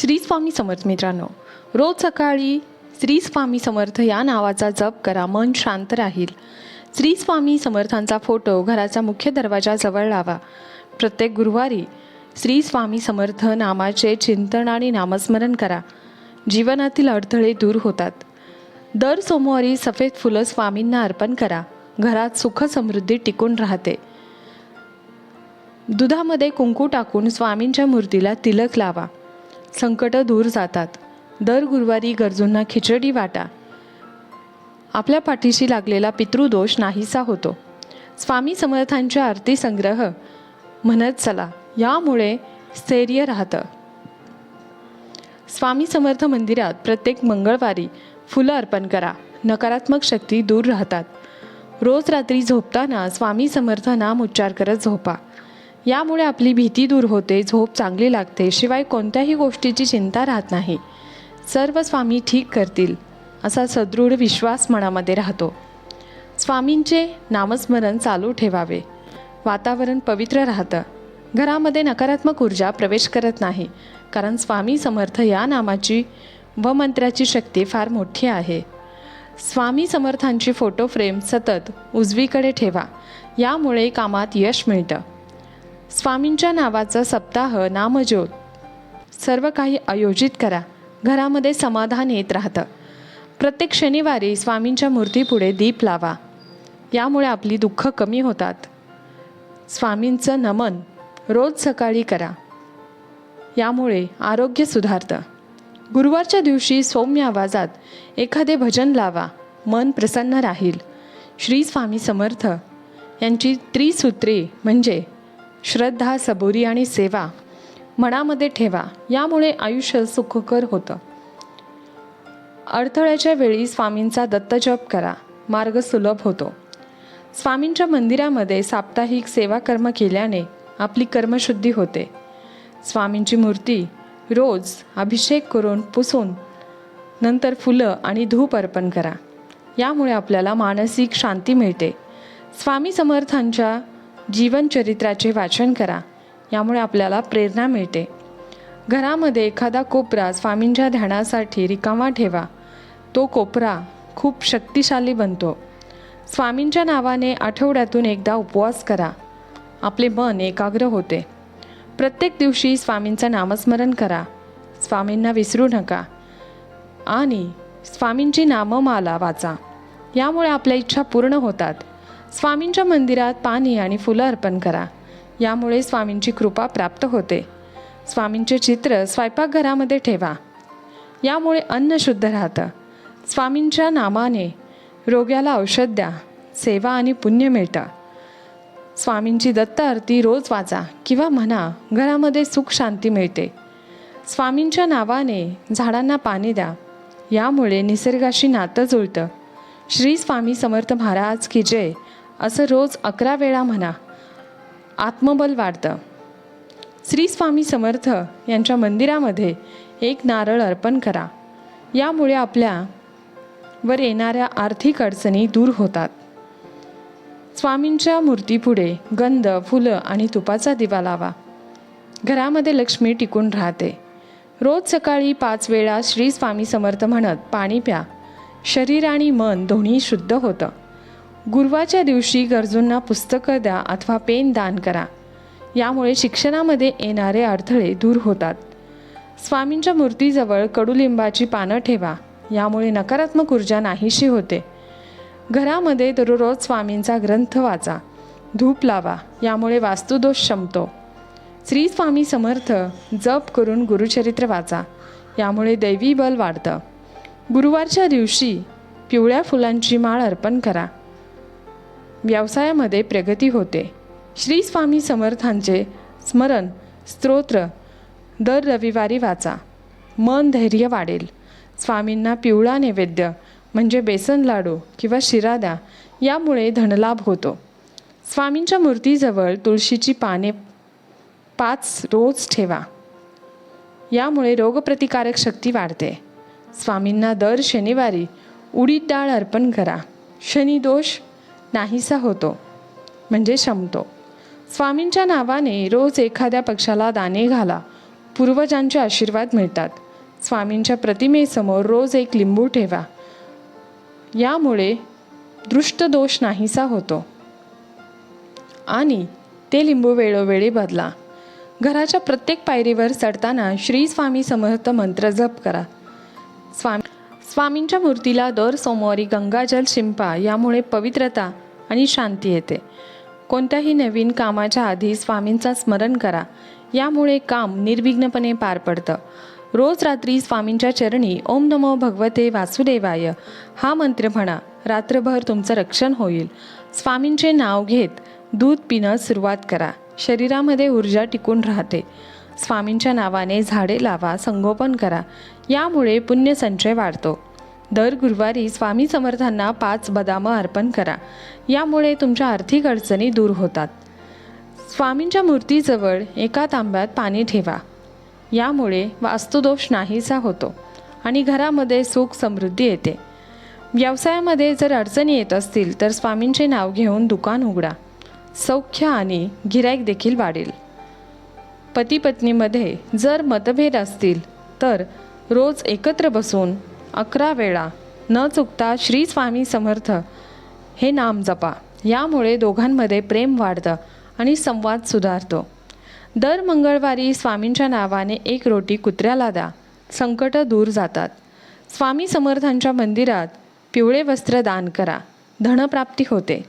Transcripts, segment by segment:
श्री स्वामी समर्थ मित्रांनो रोज सकाळी श्री स्वामी समर्थ या नावाचा जप करा मन शांत राहील. श्री स्वामी समर्थांचा फोटो घराचा मुख्य दरवाजाजवळ लावा. प्रत्येक गुरुवारी श्री स्वामी समर्थ नामाचे चिंतन आणि नामस्मरण करा. जीवनातील अडथळे दूर होतात. दर सोमवारी सफेद फुलं स्वामींना अर्पण करा. घरात सुख समृद्धी टिकून राहते. दुधामध्ये कुंकू टाकून स्वामींच्या मूर्तीला तिलक लावा. संकटं दूर जातात. दर गुरुवारी गरजूंना खिचडी वाटा. आपल्या पाठीशी लागलेला पितृदोष नाहीसा होतो. स्वामी समर्थांच्या आरती संग्रह म्हणत चला यामुळे स्थैर्य राहतं. स्वामी समर्थ मंदिरात प्रत्येक मंगळवारी फुलं अर्पण करा. नकारात्मक शक्ती दूर राहतात. रोज रात्री झोपताना स्वामी समर्थ नाम उच्चार करत झोपा. यामुळे आपली भीती दूर होते झोप चांगली लागते शिवाय कोणत्याही गोष्टीची चिंता राहत नाही. सर्व स्वामी ठीक करतील असा सदृढ विश्वास मनामध्ये राहतो. स्वामींचे नामस्मरण चालू ठेवावे. वातावरण पवित्र राहतं. घरामध्ये नकारात्मक ऊर्जा प्रवेश करत नाही कारण स्वामी समर्थ या नामाची व मंत्राची शक्ती फार मोठी आहे. स्वामी समर्थांची फोटो फ्रेम सतत उजवीकडे ठेवा यामुळे कामात यश मिळतं. स्वामींच्या नावाचा सप्ताह नामज्योत सर्व काही आयोजित करा. घरामध्ये समाधान येत राहतं. प्रत्येक शनिवारी स्वामींच्या मूर्तीपुढे दीप लावा. यामुळे आपली दुःख कमी होतात. स्वामींचं नमन रोज सकाळी करा. यामुळे आरोग्य सुधारतं. गुरुवारच्या दिवशी सौम्य आवाजात एखादे भजन लावा. मन प्रसन्न राहील. श्री स्वामी समर्थ. यांची त्रिसूत्रे म्हणजे श्रद्धा सबुरी आणि सेवा मनामध्ये ठेवा. यामुळे आयुष्य सुखकर होतं. अडथळ्याच्या वेळी स्वामींचा दत्तजप करा. मार्ग सुलभ होतो. स्वामींच्या मंदिरामध्ये साप्ताहिक सेवा कर्म केल्याने आपली कर्मशुद्धी होते. स्वामींची मूर्ती रोज अभिषेक करून पुसून नंतर फुलं आणि धूप अर्पण करा. यामुळे आपल्याला मानसिक शांती मिळते. स्वामी समर्थांच्या जीवनचरित्राचे वाचन करा. यामुळे आपल्याला प्रेरणा मिळते. घरामध्ये एखादा कोपरा स्वामींच्या ध्यानासाठी रिकामा ठेवा. तो कोपरा खूप शक्तिशाली बनतो. स्वामींच्या नावाने आठवड्यातून एकदा उपवास करा. आपले मन एकाग्र होते. प्रत्येक दिवशी स्वामींचं नामस्मरण करा. स्वामींना विसरू नका. आणि स्वामींची नाममाला वाचा. यामुळे आपल्या इच्छा पूर्ण होतात. स्वामींच्या मंदिरात पाणी आणि फुलं अर्पण करा. यामुळे स्वामींची कृपा प्राप्त होते. स्वामींचे चित्र स्वयंपाकघरामध्ये ठेवा. यामुळे अन्न शुद्ध राहतं. स्वामींच्या नामाने रोग्याला औषध द्या. सेवा आणि पुण्य मिळतं. स्वामींची दत्त आरती रोज वाचा किंवा म्हणा घरामध्ये सुख शांती मिळते. स्वामींच्या नावाने झाडांना पाणी द्या. यामुळे निसर्गाशी नातं जुळतं. श्री स्वामी समर्थ महाराज की जय. असं रोज अकरा वेळा म्हणा. आत्मबल वाढतं. श्री स्वामी समर्थ यांच्या मंदिरामध्ये एक नारळ अर्पण करा. यामुळे आपल्या वर येणाऱ्या आर्थिक अडचणी दूर होतात. स्वामींच्या मूर्तीपुढे गंध फुलं आणि तुपाचा दिवा लावा. घरामध्ये लक्ष्मी टिकून राहते. रोज सकाळी पाच वेळा श्री स्वामी समर्थ म्हणत पाणी प्या. शरीर आणि मन दोन्ही शुद्ध होतं. गुरुवाच्या दिवशी गरजूंना पुस्तकं द्या अथवा पेन दान करा. यामुळे शिक्षणामध्ये येणारे अडथळे दूर होतात. स्वामींच्या मूर्तीजवळ कडुलिंबाची पानं ठेवा यामुळे नकारात्मक ऊर्जा नाहीशी होते. घरामध्ये दररोज स्वामींचा ग्रंथ वाचा धूप लावा यामुळे वास्तुदोष शमतो. श्री स्वामी समर्थ जप करून गुरुचरित्र वाचा यामुळे दैवी बल वाढतं. गुरुवारच्या दिवशी पिवळ्या फुलांची माळ अर्पण करा. व्यवसायामध्ये प्रगती होते. श्री स्वामी समर्थांचे स्मरण स्तोत्र दर रविवारी वाचा. मन धैर्य वाढेल. स्वामींना पिवळा नैवेद्य म्हणजे बेसन लाडू किंवा शिरा द्या यामुळे धनलाभ होतो. स्वामींच्या मूर्तीजवळ तुळशीची पाने पाच रोज ठेवा. यामुळे रोगप्रतिकारक शक्ती वाढते. स्वामींना दर शनिवारी उडीद डाळ अर्पण करा. शनिदोष नाहीसा होतो म्हणजे शमतो. स्वामींच्या नावाने रोज एखाद्या पक्षाला दाणे घाला पूर्वजांचे आशीर्वाद मिळतात. स्वामींच्या प्रतिमेसमोर रोज एक लिंबू ठेवा. यामुळे दृष्टदोष नाहीसा होतो. आणि ते लिंबू वेळोवेळी बदला. घराच्या प्रत्येक पायरीवर चढताना श्री स्वामी समर्थ मंत्र जप करा. स्वामी स्वामींच्या मूर्तीला दर सोमवारी गंगाजल शिंपा यामुळे पवित्रता आणि शांती येते. कोणत्याही नवीन कामाच्या आधी स्वामींचा स्मरण करा. यामुळे काम निर्विघ्नपणे पार पडतं. रोज रात्री स्वामींच्या चरणी ओम नमो भगवते वासुदेवाय. हा मंत्र म्हणा रात्रभर तुमचं रक्षण होईल. स्वामींचे नाव घेत दूध पिणं सुरुवात करा. शरीरामध्ये ऊर्जा टिकून राहते. स्वामींच्या नावाने झाडे लावा संगोपन करा. यामुळे पुण्यसंचय वाढतो. दर गुरुवारी स्वामी समर्थांना पाच बदामं अर्पण करा. यामुळे तुमच्या आर्थिक अडचणी दूर होतात. स्वामींच्या मूर्तीजवळ एका तांब्यात पाणी ठेवा. यामुळे वास्तुदोष नाहीसा होतो आणि घरामध्ये सुख समृद्धी येते. व्यवसायामध्ये जर अडचणी येत असतील तर स्वामींचे नाव घेऊन दुकान उघडा. सौख्य आणि गिराईक देखील वाढेल. पती पत्नीमध्ये जर मतभेद असतील तर रोज एकत्र बसून अकरा वेळा. न चुकता श्री स्वामी समर्थ. हे नाम जपा. यामुळे दोघांमध्ये प्रेम वाढतं आणि संवाद सुधारतो. दर मंगळवारी स्वामींच्या नावाने एक रोटी कुत्र्याला द्या. संकट दूर जातात. स्वामी समर्थांच्या मंदिरात पिवळे वस्त्र दान करा. धनप्राप्ती होते.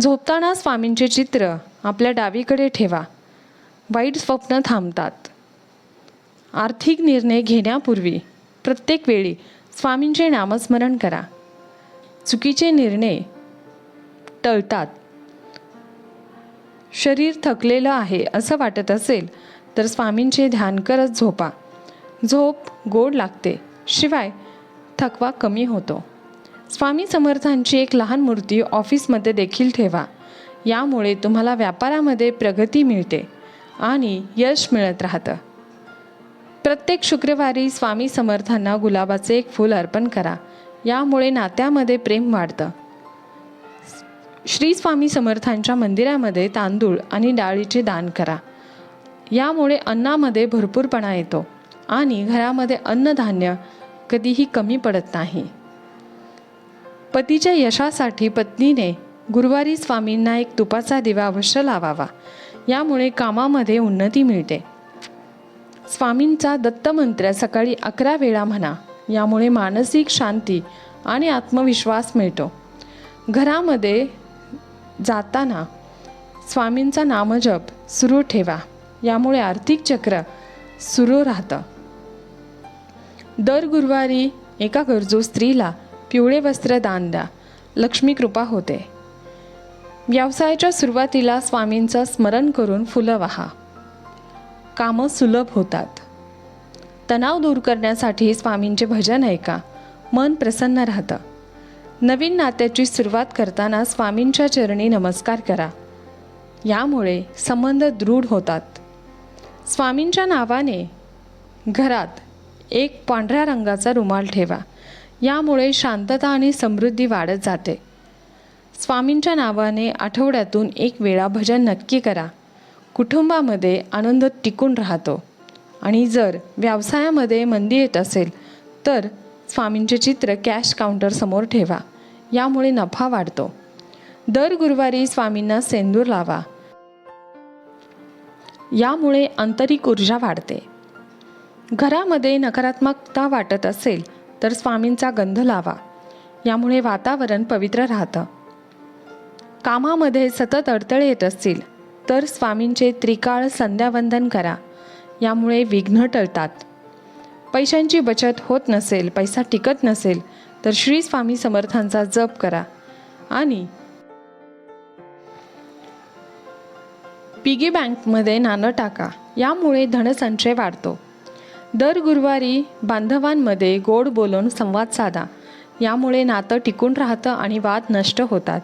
झोपताना स्वामींचे चित्र आपल्या डावीकडे ठेवा. वाईट स्वप्न थांबतात. आर्थिक निर्णय घेण्यापूर्वी प्रत्येक वेळी स्वामींचे नामस्मरण करा. चुकीचे निर्णय टळतात. शरीर थकलेलं आहे असं वाटत असेल तर स्वामींचे ध्यान करत झोपा. झोप गोड लागते शिवाय थकवा कमी होतो. स्वामी समर्थांची एक लहान मूर्ती ऑफिसमध्ये देखील ठेवा. यामुळे तुम्हाला व्यापारामध्ये प्रगती मिळते आणि यश मिळत राहतं. प्रत्येक शुक्रवारी स्वामी समर्थांना गुलाबाचे एक फूल अर्पण करा. यामुळे नात्यामध्ये प्रेम वाढतं. श्री स्वामी समर्थांच्या मंदिरामध्ये तांदूळ आणि डाळीचे दान करा. यामुळे अन्नामध्ये भरपूरपणा येतो आणि घरामध्ये अन्नधान्य कधीही कमी पडत नाही. पतीच्या यशासाठी पत्नीने गुरुवारी स्वामींना एक तुपाचा दिवा अवश्य लावावा. यामुळे कामामध्ये उन्नती मिळते. स्वामींचा दत्तमंत्र सकाळी अकरा वेळा म्हणा. यामुळे मानसिक शांती आणि आत्मविश्वास मिळतो. घरामध्ये जाताना स्वामींचा नामजप सुरू ठेवा. यामुळे आर्थिक चक्र सुरू राहतं. दर गुरुवारी एका गरजू स्त्रीला पिवळे वस्त्र दान द्या. लक्ष्मी कृपा होते. व्यवसायाच्या सुरुवातीला स्वामींचं स्मरण करून फुलं वाहा. कामं सुलभ होतात. तणाव दूर करण्यासाठी स्वामींचे भजन ऐका. मन प्रसन्न राहतं. नवीन नात्याची सुरुवात करताना स्वामींच्या चरणी नमस्कार करा. यामुळे संबंध दृढ होतात. स्वामींच्या नावाने घरात एक पांढऱ्या रंगाचा रुमाल ठेवा. यामुळे शांतता आणि समृद्धी वाढत जाते. स्वामींच्या नावाने आठवड्यातून एक वेळा भजन नक्की करा. कुटुंबामध्ये आनंद टिकून राहतो. आणि जर व्यवसायामध्ये मंदी येत असेल तर स्वामींचे चित्र कॅश काउंटरसमोर ठेवा. यामुळे नफा वाढतो. दर गुरुवारी स्वामींना सेंदूर लावा. यामुळे आंतरिक ऊर्जा वाढते. घरामध्ये नकारात्मकता वाटत असेल तर स्वामींचा गंध लावा. यामुळे वातावरण पवित्र राहतं. कामामध्ये सतत अडथळे येत असतील तर स्वामींचे त्रिकाळ संध्यावंदन करा. यामुळे विघ्न टळतात. पैशांची बचत होत नसेल पैसा टिकत नसेल तर श्री स्वामी समर्थांचा जप करा. आणि पिगी बँकमध्ये नाणं टाका. यामुळे धनसंचय वाढतो. दर गुरुवारी बांधवांमध्ये गोड बोलून संवाद साधा. यामुळे नातं टिकून राहतं आणि वाद नष्ट होतात.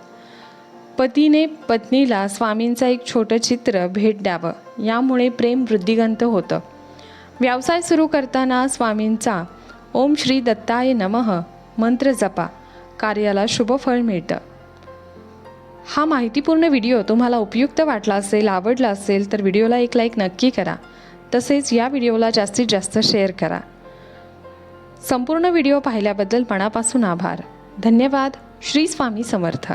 पतीने पत्नीला स्वामींचं एक छोटं चित्र भेट द्यावं. यामुळे प्रेम वृद्धिगंत होतं. व्यवसाय सुरू करताना स्वामींचा ओम श्री दत्ताय नमः मंत्र जपा. कार्याला शुभ फळ मिळतं. हा माहितीपूर्ण व्हिडिओ तुम्हाला उपयुक्त वाटला असेल आवडला असेल तर व्हिडिओला एक लाईक नक्की करा. तसेच या व्हिडिओला जास्तीत जास्त शेअर करा. संपूर्ण व्हिडिओ पाहिल्याबद्दल मनापासून आभार. धन्यवाद. श्री स्वामी समर्थ.